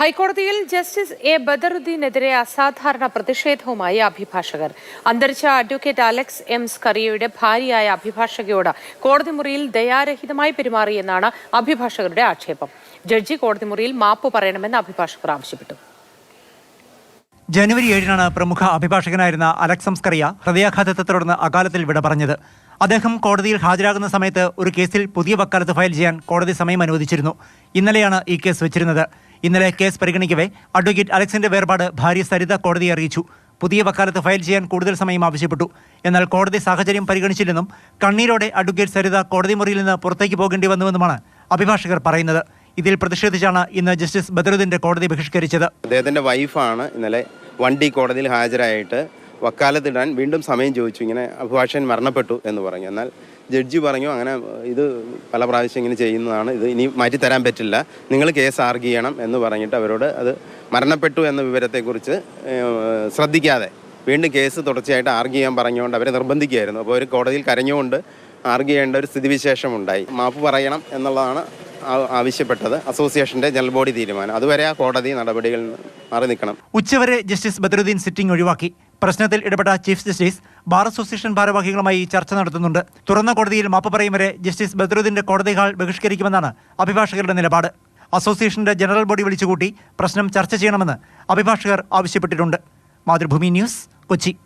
ഹൈക്കോടതിയിൽ justice A ബദറുദ്ദീനെതിരെ അസാധാരണ പ്രതിഷേധവുമായി അഭിഭാഷകർ. അന്തരിച്ച അഡ്വക്കേറ്റ് അലക്സ് എം സ്കറിയയുടെ ഭാര്യയായ അഭിഭാഷകയോട് കോടതി മുറിയിൽ ദയാരഹിതമായി പെരുമാറിയെന്നാണ് അഭിഭാഷകരുടെ ആക്ഷേപം. ജഡ്ജി കോടതി മുറിയിൽ മാപ്പ് പറയണമെന്ന് അഭിഭാഷകർ ആവശ്യപ്പെട്ടു. ജനുവരി ഏഴിനാണ് പ്രമുഖ അഭിഭാഷകനായിരുന്ന അലക്സ് സ്കറിയ ഹൃദയാഘാതത്തെ തുടർന്ന് അകാലത്തിൽ വിട പറഞ്ഞത്. അദ്ദേഹം കോടതിയിൽ ഹാജരാകുന്ന സമയത്ത് ഒരു കേസിൽ പുതിയ വക്കാലത്ത് ഫയൽ ചെയ്യാൻ കോടതി സമയം അനുവദിച്ചിരുന്നു. ഇന്നലെയാണ് ഈ കേസ് വെച്ചിരുന്നത്. ഇന്നലെ കേസ് പരിഗണിക്കവേ. അഡ്വക്കേറ്റ് അലക്സിന്റെ വേർപാട് ഭാര്യ സരിത കോടതിയെ അറിയിച്ചു. പുതിയ വക്കാലത്ത് ഫയൽ ചെയ്യാൻ കൂടുതൽ സമയം ആവശ്യപ്പെട്ടു. എന്നാൽ കോടതി സാഹചര്യം പരിഗണിച്ചില്ലെന്നും കണ്ണീരോടെ അഡ്വക്കേറ്റ് സരിത കോടതി മുറിയിൽ നിന്ന് പുറത്തേക്ക് പോകേണ്ടി വന്നുവെന്നുമാണ് അഭിഭാഷകർ പറയുന്നത്. ഇതിൽ പ്രതിഷേധിച്ചാണ് ഇന്ന് ജസ്റ്റിസ് ബദറുദ്ദീന്റെ കോടതി ബഹിഷ്കരിച്ചത്. അദ്ദേഹത്തിന്റെ വൈഫാണ് ഇന്നലെ വണ്ടി കോടതിയിൽ ഹാജരായിട്ട് വക്കാലത്തിടാൻ വീണ്ടും സമയം ചോദിച്ചു. ഇങ്ങനെ അഭിഭാഷകൻ മരണപ്പെട്ടു എന്ന് പറഞ്ഞു. എന്നാൽ ജഡ്ജി പറഞ്ഞു അങ്ങനെ ഇത് പല പ്രാവശ്യം ഇങ്ങനെ ചെയ്യുന്നതാണ് ഇത് ഇനി മാറ്റിത്തരാൻ പറ്റില്ല. നിങ്ങൾ കേസ് ആർഗ് ചെയ്യണം എന്ന് പറഞ്ഞിട്ട് അവരോട് അത് മരണപ്പെട്ടു എന്ന വിവരത്തെക്കുറിച്ച് ശ്രദ്ധിക്കാതെ വീണ്ടും കേസ് തുടർച്ചയായിട്ട് ആർഗ് ചെയ്യാൻ പറഞ്ഞുകൊണ്ട് അവരെ നിർബന്ധിക്കുകയായിരുന്നു. അപ്പോൾ അവർ കോടതിയിൽ കരഞ്ഞുകൊണ്ട് ആർഗ് ചെയ്യേണ്ട ഒരു സ്ഥിതിവിശേഷം ഉണ്ടായി മാപ്പ് പറയണം എന്നുള്ളതാണ് ആവശ്യപ്പെട്ടത്. അസോസിയേഷന്റെ ജനറൽ ബോഡി തീരുമാനം. അതുവരെ ആ കോടതി നടപടികളിൽ മാറി നിൽക്കണം. ഉച്ചവരെ ജസ്റ്റിസ് ബദറുദ്ദീൻ സിറ്റിംഗ് ഒഴിവാക്കി. പ്രശ്നത്തിൽ ഇടപെട്ട ചീഫ് ജസ്റ്റിസ് ബാർ അസോസിയേഷൻ ഭാരവാഹികളുമായി ചർച്ച നടത്തുന്നുണ്ട്. തുറന്ന കോടതിയിൽ മാപ്പ് പറയും വരെ ജസ്റ്റിസ് ബദറുദ്ദീന്റെ കോടതി ഹാൾ ബഹിഷ്കരിക്കുമെന്നാണ് അഭിഭാഷകരുടെ നിലപാട്. അസോസിയേഷന്റെ ജനറൽ ബോഡി വിളിച്ചുകൂട്ടി പ്രശ്നം ചർച്ച ചെയ്യണമെന്ന് അഭിഭാഷകർ ആവശ്യപ്പെട്ടിട്ടുണ്ട്. മാതൃഭൂമി ന്യൂസ് കൊച്ചി.